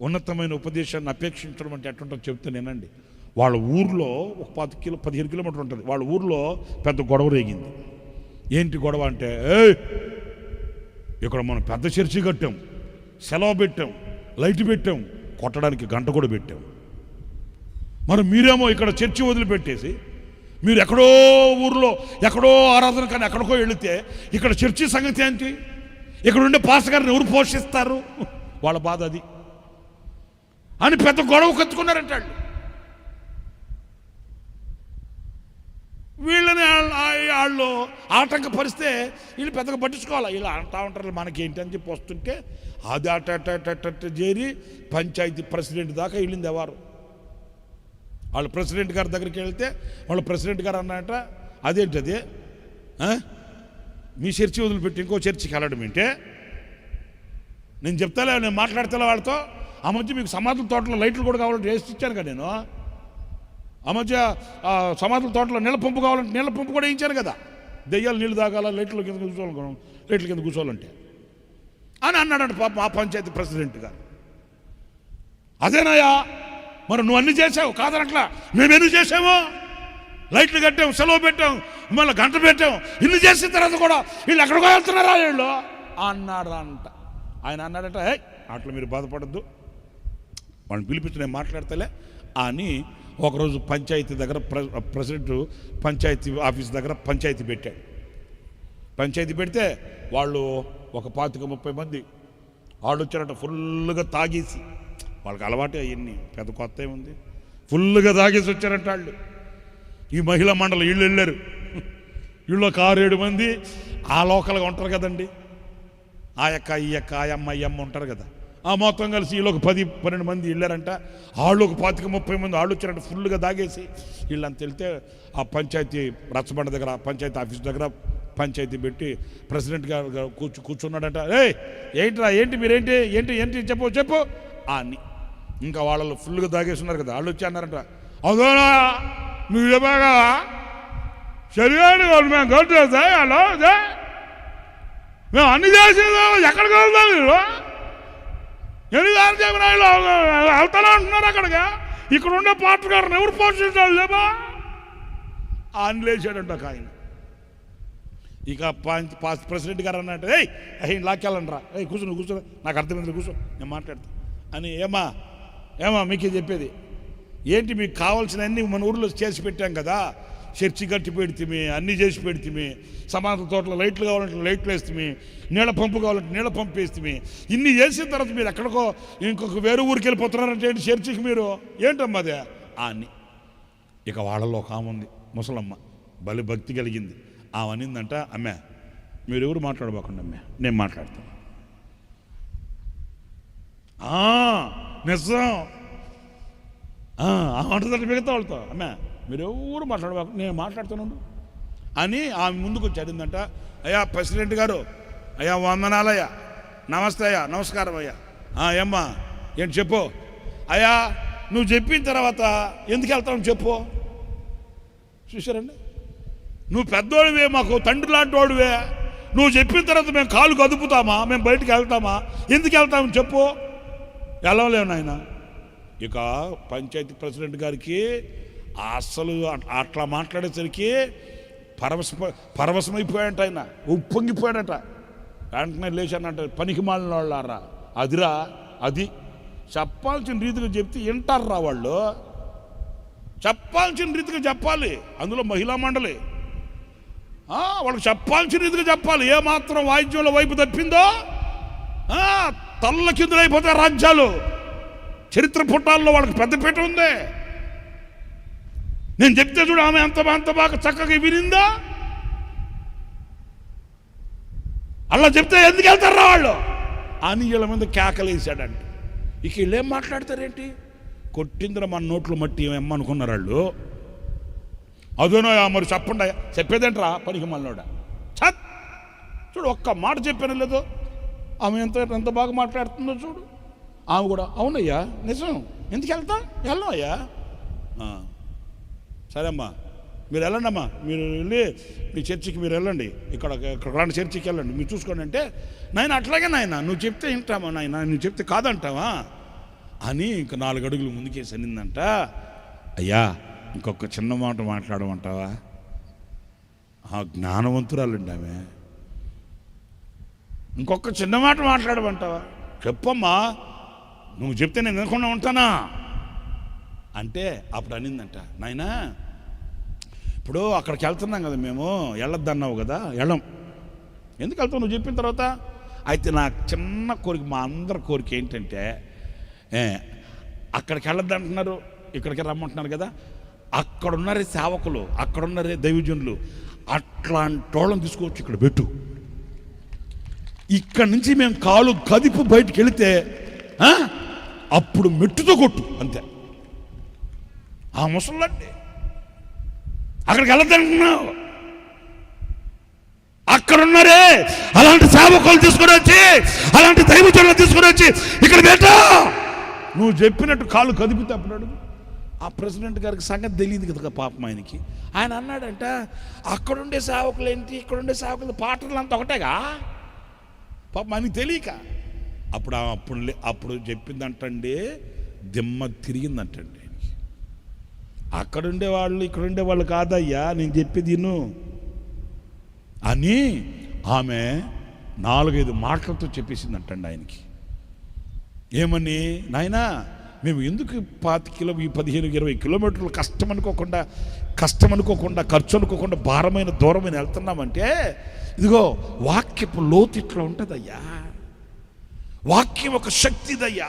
ఉన్నతమైన ఉపదేశాన్ని అపేక్షించడం అంటే ఎట్టుంటుందో చెప్తే నేనండి. వాళ్ళ ఊర్లో ఒక పది కిలో పదిహేను కిలోమీటర్ ఉంటుంది. వాళ్ళ ఊర్లో పెద్ద గొడవ రేగింది. ఏంటి గొడవ అంటే ఏ ఇక్కడ మనం పెద్ద చర్చి కట్టాం సెలవు పెట్టాం లైట్ పెట్టాం కొట్టడానికి గంట కూడా పెట్టాం. మరి మీరేమో ఇక్కడ చర్చి వదిలిపెట్టేసి మీరు ఎక్కడో ఊర్లో ఎక్కడో ఆరాధన కానీ ఎక్కడికో వెళితే ఇక్కడ చర్చి సంగతి ఏంటి? ఇక్కడ ఉండే పాస్ గారిని ఎవరు పోషిస్తారు? వాళ్ళ బాధ అది. అని పెద్ద గొడవ కత్తుకున్నారంట వీళ్ళని వాళ్ళు వాళ్ళు ఆటంకపరిస్తే వీళ్ళు పెద్దగా పట్టించుకోవాలి. వీళ్ళు అంటా ఉంటారు మనకేంటి? అని చెప్పి వస్తుంటే అది అట అట చేరి పంచాయతీ ప్రెసిడెంట్ దాకా వెళ్ళింది ఎవరు వాళ్ళు ప్రెసిడెంట్ గారి దగ్గరికి వెళ్తే వాళ్ళు ప్రెసిడెంట్ గారు అన్నట అదేంటి అది మీ చర్చి వదిలిపెట్టి ఇంకో చర్చికి వెళ్ళడం ఏంటే? నేను చెప్తాలే నేను మాట్లాడతా వాళ్ళతో. ఆ మధ్య మీకు సమాధుల తోటలో లైట్లు కూడా కావాలంటే వేసి ఇచ్చాను కదా నేను. ఆ మధ్య సమాధుల తోటలో నీళ్ళ పంపు కావాలంటే నీళ్ళ పంపు కూడా ఇచ్చాను కదా. దెయ్యాలు నీళ్ళు తాగాల లైట్ల కింద కూర్చోవాలి లైట్ల కింద కూర్చోవాలంటే. అని అన్నాడంట పాప మా పంచాయతీ ప్రెసిడెంట్ గారు. అదేనాయా మరి నువ్వు అన్ని చేసావు కాదనట్లా? మేమెన్ని చేసాము లైట్లు కట్టాం సెలవు పెట్టాం మళ్ళీ గంట పెట్టాం ఇన్ని చేసిన తర్వాత కూడా వీళ్ళు ఎక్కడికో వెళ్తున్నారా వీళ్ళు? అన్నాడంట. ఆయన అన్నాడట "ఏయ్, అట్లా మీరు బాధపడద్దు. వాళ్ళని పిలిపించి నేను మాట్లాడతలే. అని ఒకరోజు పంచాయతీ దగ్గర ప్రెసిడెంట్ పంచాయతీ ఆఫీస్ దగ్గర పంచాయతీ పెట్టాడు. పంచాయతీ పెడితే వాళ్ళు ఒక పాతిక ముప్పై మంది వాళ్ళు వచ్చారట ఫుల్గా తాగేసి. వాళ్ళకి అలవాటే అవన్నీ పెద్ద కొత్త ఏముంది? ఫుల్గా తాగేసి వచ్చారంట వాళ్ళు. ఈ మహిళా మండలి వీళ్ళు వెళ్ళారు. వీళ్ళు ఒక ఏడు మంది ఆ లోకల్గా ఉంటారు కదండి. ఆ యొక్క ఈ యొక్క ఆ అమ్మ ఈ అమ్మ ఉంటారు కదా. ఆ మొత్తం కలిసి వీళ్ళు ఒక పది పన్నెండు మంది వెళ్ళారంట. వాళ్ళు ఒక పాతిక ముప్పై మంది వాళ్ళు వచ్చారంట ఫుల్గా దాగేసి. వీళ్ళంత వెళ్తే ఆ పంచాయతీ రచ్చబండ దగ్గర పంచాయతీ ఆఫీస్ దగ్గర పంచాయతీ పెట్టి ప్రెసిడెంట్ గారు కూర్చు కూర్చున్నాడంట. ఏ ఏంట్రా ఏంటి మీరేంటి? ఏంటి ఏంటి? చెప్పు చెప్పు. అని. ఇంకా వాళ్ళు ఫుల్గా దాగేస్తున్నారు ఉన్నారు కదా వాళ్ళు వచ్చి అన్నారంట. అదోనా నువ్వు చెప్పాగా శరీరాన్ని మేము గౌరవ హలో మేము అన్ని చేసేదా ఎక్కడికి వెళ్తాం మీరు? ఎన్నిసార్లు చెప్పినా వీళ్ళు వెళ్తానే అంటున్నారు అక్కడికి? ఇక్కడ ఉండే పాటలు గారిని ఎవరు పోషించాలి లేబా అని లేచాడంట ఒక ఆయన. ఇక పాస్ ప్రెసిడెంట్ గారు అన్నట్టు ఏయ్ అయ్యి లాక్కెళ్ళండి రా కూర్చో కూర్చో. నాకు అర్థమైంది కూర్చో. నేను మాట్లాడతా. అని ఏమా ఏమా మీకే చెప్పేది. ఏంటి మీకు కావాల్సినవన్నీ మన ఊర్లో చేసి పెట్టాం కదా. చర్చి కట్టి పెడితే అన్నీ చేసి పెడితే సమాన తోటలో లైట్లు కావాలంటే లైట్లు వేస్తే నీళ్ళ పంపు కావాలంటే నీళ్ళ పంపు వేస్తే ఇన్ని చేసిన తర్వాత మీరు ఎక్కడికో ఇంకొక వేరే ఊరికి వెళ్ళిపోతున్నారంటే ఏంటి చర్చికి మీరు? ఏంటమ్మా అదే? ఆ అని ఇక వాళ్ళలో ఒక ఆమె ఉంది ముసలమ్మ. బలి భక్తి కలిగింది. ఆమె అనిందంట అమ్మే మీరు ఎవరు మాట్లాడబోకండి అమ్మే? నేను మాట్లాడతాను. నిజం. ఆ, ఆమె అంటుందంటే మిగతా వాళ్ళతో అమ్మే. మీరు ఎవరు నేను మాట్లాడుతున్నాను అని ఆమె ముందుకు వచ్చి అయ్యా ప్రెసిడెంట్ గారు అయ్యా వందనాలయ్యా నమస్తే అయ్యా నమస్కారం అయ్యా. ఏమ్మా ఏంటి చెప్పు? అయ్యా నువ్వు చెప్పిన తర్వాత ఎందుకు వెళ్తావు చెప్పు. చూశారండి? నువ్వు పెద్దోడివే మాకు తండ్రి లాంటి వాడివే. నువ్వు చెప్పిన తర్వాత మేము కాలు కదుపుతామా మేము బయటికి వెళ్తామా ఎందుకు వెళ్తాము చెప్పు. వెళ్ళలేము నాయన. ఇక పంచాయతీ ప్రెసిడెంట్ గారికి అసలు అట్లా మాట్లాడేసరికి పరవశ పరవశమైపోయాడంట ఆయన. ఉప్పొంగిపోయాడట. వెంటనే లేచానంట పనికి మాలిన వాళ్ళారా? అదిరా అది. చెప్పాల్సిన రీతిగా చెప్తే వింటారా వాళ్ళు. చెప్పాల్సిన రీతిగా చెప్పాలి. అందులో మహిళా మండలి. వాళ్ళకి చెప్పాల్సిన రీతిగా చెప్పాలి. ఏమాత్రం వాయిద్యంలో వైపు తప్పిందో తల్ల కిందులైపోతాయి రాజ్యాలు. చరిత్ర పుట్టాల్లో వాళ్ళకి పెద్దపీట ఉంది. నేను చెప్తే చూడు ఆమె అంత అంత బాగా చక్కగా వినిందా? అలా చెప్తే ఎందుకు వెళ్తారా వాళ్ళు? అని వీళ్ళ మీద కేకలేసాడంట ఇక వీళ్ళు ఏం మాట్లాడతారేంటి? కొట్టిందిరా మన నోట్లు మట్టి ఏమనుకున్నారు వాళ్ళు? అదేనో మరి చెప్పండి. చెప్పేదేంట్రా పనికి మళ్ళోడా? చత్ చూడు ఒక్క మాట చెప్పాను లేదు ఆమె ఎంత ఎంత బాగా మాట్లాడుతుందో చూడు. ఆమె కూడా అవునయ్యా నిజం. ఎందుకు వెళ్తా? వెళ్ళం అయ్యా? సరే అమ్మా మీరు వెళ్ళండి అమ్మా మీరు వెళ్ళి మీ చర్చికి మీరు వెళ్ళండి. ఇక్కడ ఇక్కడ రాని చర్చికి వెళ్ళండి. మీరు చూసుకోండి అంటే నాయన అట్లాగే నాయన నువ్వు చెప్తే వింటామా నాయన? నువ్వు చెప్తే కాదంటావా? అని ఇంక నాలుగు అడుగులు ముందుకేసి అనిందంట. అయ్యా ఇంకొక చిన్న మాట మాట్లాడమంటావా? ఆ జ్ఞానవంతురాలండి ఆమె. ఇంకొక చిన్న మాట మాట్లాడమంటావా? చెప్పమ్మా నువ్వు చెప్తే నేను వినకుండా ఉంటానా? అంటే అప్పుడు అనిందంట. నాయనా ఇప్పుడు అక్కడికి వెళ్తున్నాం కదా మేము. వెళ్ళొద్దన్నావు కదా. వెళ్ళం. ఎందుకు వెళ్తావు? నువ్వు చెప్పిన తర్వాత అయితే నా చిన్న కోరిక మా అందరి కోరిక ఏంటంటే అక్కడికి అక్కడికి వెళ్ళొద్దంటున్నారు ఇక్కడికి రమ్మంటున్నారు కదా. అక్కడున్నారే సేవకులు అక్కడున్నారే దైవజనులు. అట్లాంటి వాళ్ళని తీసుకోవచ్చు ఇక్కడ పెట్టు. ఇక్కడ నుంచి మేము కాలు కదిపు బయటికి వెళితే అప్పుడు మెట్టుతో కొట్టు అంతే. ఆ ముసలండి అక్కడికి వెళ్ళొద్దంటున్నావు అక్కడున్నారే. అలాంటి సేవకులు తీసుకుని వచ్చి అలాంటి దైవచనులు తీసుకుని వచ్చి ఇక్కడ బేటా నువ్వు చెప్పినట్టు కాళ్ళు కదిపితే అప్పుడు ఆ ప్రెసిడెంట్ గారికి సంగతి తెలియదు కదా పాపం ఆయనకి. ఆయన అన్నాడంట అక్కడుండే సేవకులు ఏంటి? ఇక్కడుండే సేవకులు పాటలు అంత ఒకటేగా? పాపం ఆయనకి తెలియక. అప్పుడు అప్పుడు అప్పుడు చెప్పిందంటండి దిమ్మ తిరిగిందంటండి. అక్కడుండే వాళ్ళు ఇక్కడుండే వాళ్ళు కాదయ్యా నేను చెప్పేది విను. అని ఆమె నాలుగైదు మాటలతో చెప్పేసిందంటండి ఆయనకి. ఏమని నాయనా మేము ఎందుకు పాతి కిలో ఈ పదిహేను ఇరవై కిలోమీటర్లు కష్టం అనుకోకుండా కష్టం అనుకోకుండా ఖర్చు అనుకోకుండా భారమైన దూరమైన వెళ్తున్నామంటే ఇదిగో వాక్యపు లోతు ఇట్లా ఉంటుందయ్యా. వాక్యం ఒక శక్తిదయ్యా.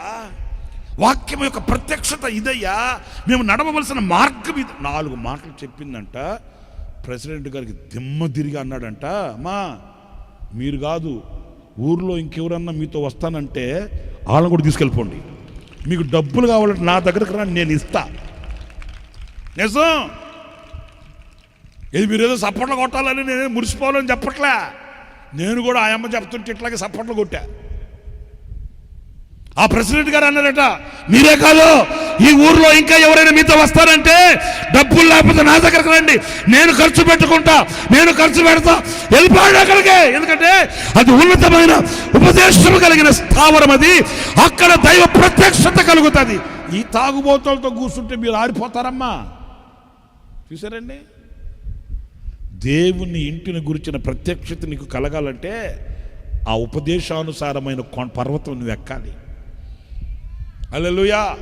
వాక్యం యొక్క ప్రత్యక్షత ఇదయ్యా. మేము నడవవలసిన మార్గం ఇది. నాలుగు మాటలు చెప్పిందంట. ప్రెసిడెంట్ గారికి దిమ్మ తిరిగి అన్నాడంట అమ్మా మీరు కాదు ఊర్లో ఇంకెవరన్నా మీతో వస్తానంటే వాళ్ళని కూడా తీసుకెళ్ళిపోండి. మీకు డబ్బులు కావాలంటే నా దగ్గరకు రా నేను ఇస్తా. నిజం. ఇది మీరు ఏదో సప్పట్లు కొట్టాలని నేను మురిసిపోవాలని చెప్పట్లే. నేను కూడా ఆ అమ్మ చెప్తుంటే ఇట్లాగే సప్పట్లు కొట్టా. ఆ ప్రెసిడెంట్ గారు అన్నారట మీరే కాదు ఈ ఊర్లో ఇంకా ఎవరైనా మీతో వస్తారంటే డబ్బులు లేకపోతే నా దగ్గరకు రండి. నేను ఖర్చు పెట్టుకుంటా నేను ఖర్చు పెడతా వెళ్ళిపోయాడు అక్కడికే. ఎందుకంటే అది ఉన్నతమైన ఉపదేశం కలిగిన స్థావరం అది. అక్కడ దైవ ప్రత్యక్షత కలుగుతుంది. ఈ తాగుబోతులతో కూర్చుంటే మీరు ఆరిపోతారమ్మా. చూసారండి దేవుని ఇంటిని గురించిన ప్రత్యక్షత నీకు కలగాలంటే ఆ ఉపదేశానుసారమైన కొ- పర్వతం నువ్వు ఎక్కాలి. 哈利路亚。